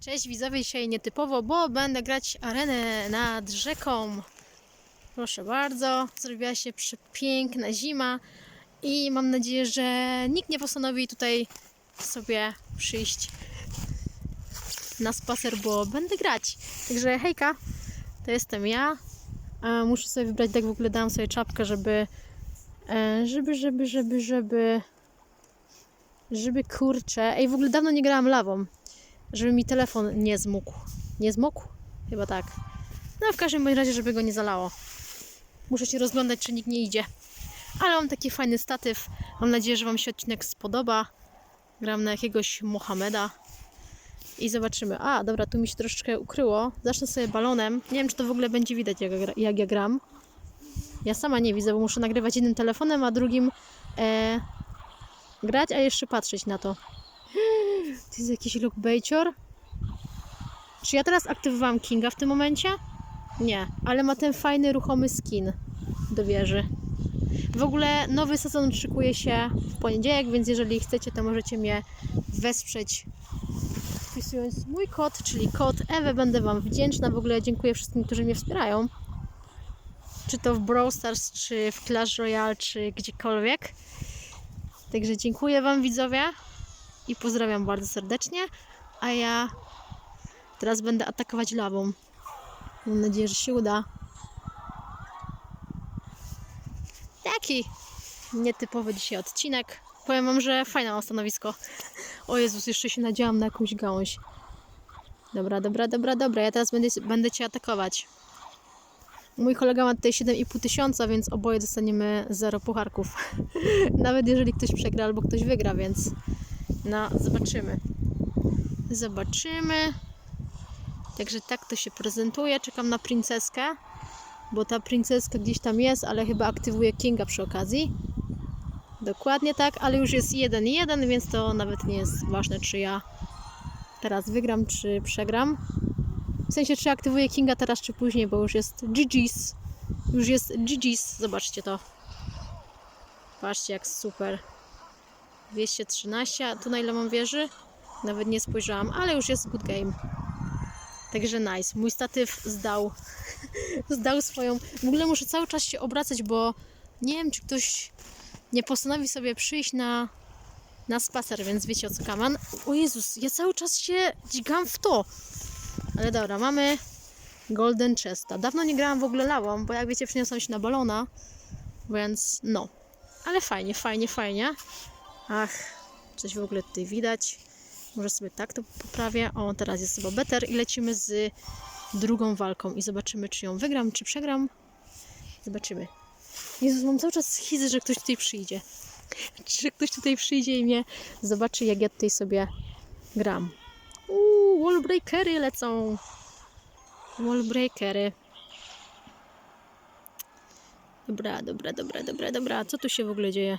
Cześć widzowie, dzisiaj nietypowo, bo będę grać arenę nad rzeką. Proszę bardzo, zrobiła się przepiękna zima i mam nadzieję, że nikt nie postanowi tutaj sobie przyjść na spacer, bo będę grać. Także hejka, to jestem ja. Muszę sobie wybrać, tak w ogóle dałam sobie czapkę, żeby e, żeby, żeby, żeby, żeby żeby kurczę, ej w ogóle dawno nie grałam lawą żeby mi telefon nie zmógł. Nie zmógł? Chyba tak. No w każdym razie, żeby go nie zalało. Muszę się rozglądać, czy nikt nie idzie. Ale mam taki fajny statyw. Mam nadzieję, że Wam się odcinek spodoba. Gram na jakiegoś Mohameda. I zobaczymy. A, dobra, tu mi się troszeczkę ukryło. Zacznę sobie balonem. Nie wiem, czy to w ogóle będzie widać, jak, jak ja gram. Ja sama nie widzę, bo muszę nagrywać jednym telefonem, a drugim e, grać, a jeszcze patrzeć na to. To jest jakiś lookbaitior? Czy ja teraz aktywowałam Kinga w tym momencie? Nie, ale ma ten fajny, ruchomy skin do wieży. W ogóle nowy sezon szykuje się w poniedziałek, więc jeżeli chcecie, to możecie mnie wesprzeć wpisując mój kod, czyli kod Ewe. Będę Wam wdzięczna. W ogóle dziękuję wszystkim, którzy mnie wspierają. Czy to w Brawl Stars, czy w Clash Royale, czy gdziekolwiek. Także dziękuję Wam widzowie i pozdrawiam bardzo serdecznie. A ja teraz będę atakować lawą. Mam nadzieję, że się uda. Taki nietypowy dzisiaj odcinek. Powiem Wam, że fajne mam stanowisko. O Jezus, jeszcze się nadziałam na jakąś gałąź. Dobra, dobra, dobra, dobra. Ja teraz będę, będę Cię atakować. Mój kolega ma tutaj 7,5 tysiąca, więc oboje dostaniemy 0 pucharków. Nawet jeżeli ktoś przegra albo ktoś wygra, więc no, zobaczymy. Zobaczymy. Także tak to się prezentuje. Czekam na princeskę, bo ta princeska gdzieś tam jest, ale chyba aktywuje Kinga przy okazji. Dokładnie tak, ale już jest 1-1, więc to nawet nie jest ważne, czy ja teraz wygram, czy przegram. W sensie, czy aktywuję Kinga teraz, czy później, bo już jest GG's. Już jest GG's. Zobaczcie to. Patrzcie, jak super. 213, a tu na ile mam wieży? Nawet nie spojrzałam, ale już jest good game. Także nice. Mój statyw zdał. zdał swoją. W ogóle muszę cały czas się obracać, bo nie wiem, czy ktoś nie postanowi sobie przyjść na, na spacer, więc wiecie o co kaman. O Jezus, ja cały czas się dźgam w to. Ale dobra, mamy Golden Chesta. Dawno nie grałam w ogóle lawą, bo jak wiecie, przeniosłam się na balona, więc no. Ale fajnie, fajnie, fajnie. Ach, coś w ogóle tutaj widać. Może sobie tak to poprawię. O, teraz jest chyba better i lecimy z drugą walką i zobaczymy, czy ją wygram, czy przegram. Zobaczymy. Jezus, mam cały czas schizę, że ktoś tutaj przyjdzie. Że ktoś tutaj przyjdzie i mnie zobaczy, jak ja tutaj sobie gram. Uuu, wallbreakery lecą. Wallbreakery. Dobra, dobra, dobra, dobra, dobra. Co tu się w ogóle dzieje?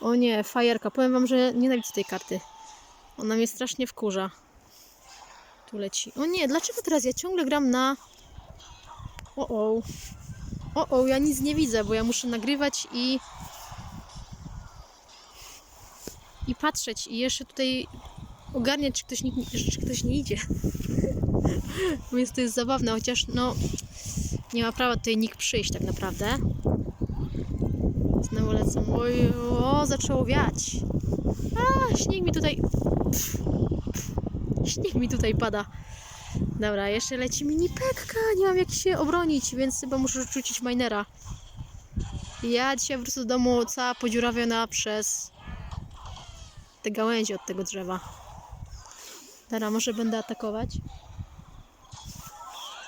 O nie, fajerka. Powiem wam, że nienawidzę tej karty. Ona mnie strasznie wkurza. Tu leci. O nie, dlaczego teraz ja ciągle gram na... O o. O o, ja nic nie widzę, bo ja muszę nagrywać i... I patrzeć. I jeszcze tutaj ogarniać, czy ktoś nie, czy ktoś nie idzie. Więc to jest zabawne, chociaż no... Nie ma prawa tutaj nikt przyjść tak naprawdę. Znowu lecą. Oj, o, zaczęło wiać. A, śnieg mi tutaj. Pff, pff, śnieg mi tutaj pada. Dobra, jeszcze leci mini pekka. Nie mam jak się obronić, więc chyba muszę rzucić minera. Ja dzisiaj wrócę do domu cała podziurawiona przez te gałęzie od tego drzewa. Dobra, może będę atakować.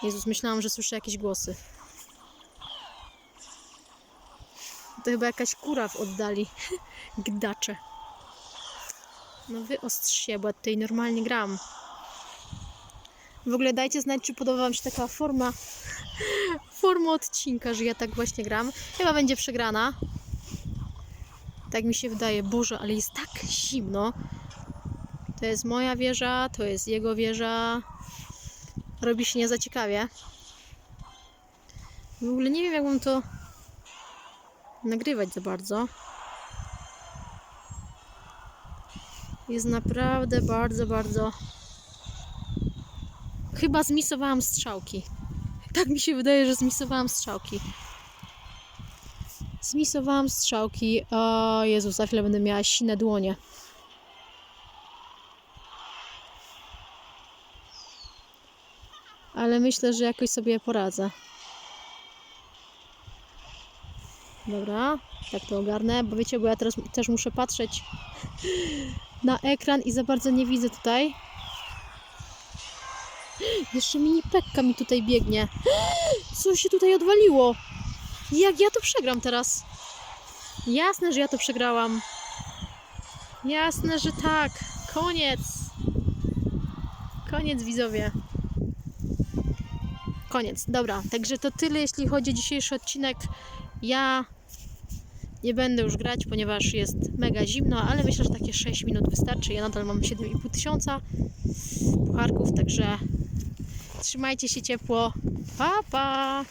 Jezus, myślałam, że słyszę jakieś głosy. To chyba jakaś kura w oddali. Gdacze. No wyostrz się, bo ja tutaj normalnie gram. W ogóle dajcie znać, czy podoba Wam się taka forma forma odcinka, że ja tak właśnie gram. Chyba będzie przegrana. Tak mi się wydaje. Boże, ale jest tak zimno. To jest moja wieża, to jest jego wieża. Robi się nie za ciekawie. W ogóle nie wiem, jak mam to nagrywać za bardzo. Jest naprawdę bardzo, bardzo Chyba zmisowałam strzałki. Tak mi się wydaje, że zmisowałam strzałki. Zmisowałam strzałki. O Jezus, za chwilę będę miała sine dłonie. Ale myślę, że jakoś sobie poradzę. Dobra, tak to ogarnę, bo wiecie, bo ja teraz też muszę patrzeć na ekran i za bardzo nie widzę tutaj. Jeszcze mini pekka mi tutaj biegnie. Co się tutaj odwaliło? Jak ja to przegram teraz? Jasne, że ja to przegrałam. Jasne, że tak. Koniec. Koniec, widzowie. Koniec. Dobra, także to tyle, jeśli chodzi o dzisiejszy odcinek. Ja nie będę już grać, ponieważ jest mega zimno, ale myślę, że takie 6 minut wystarczy. Ja nadal mam 7,5 tysiąca pucharków, także trzymajcie się ciepło. Pa, pa!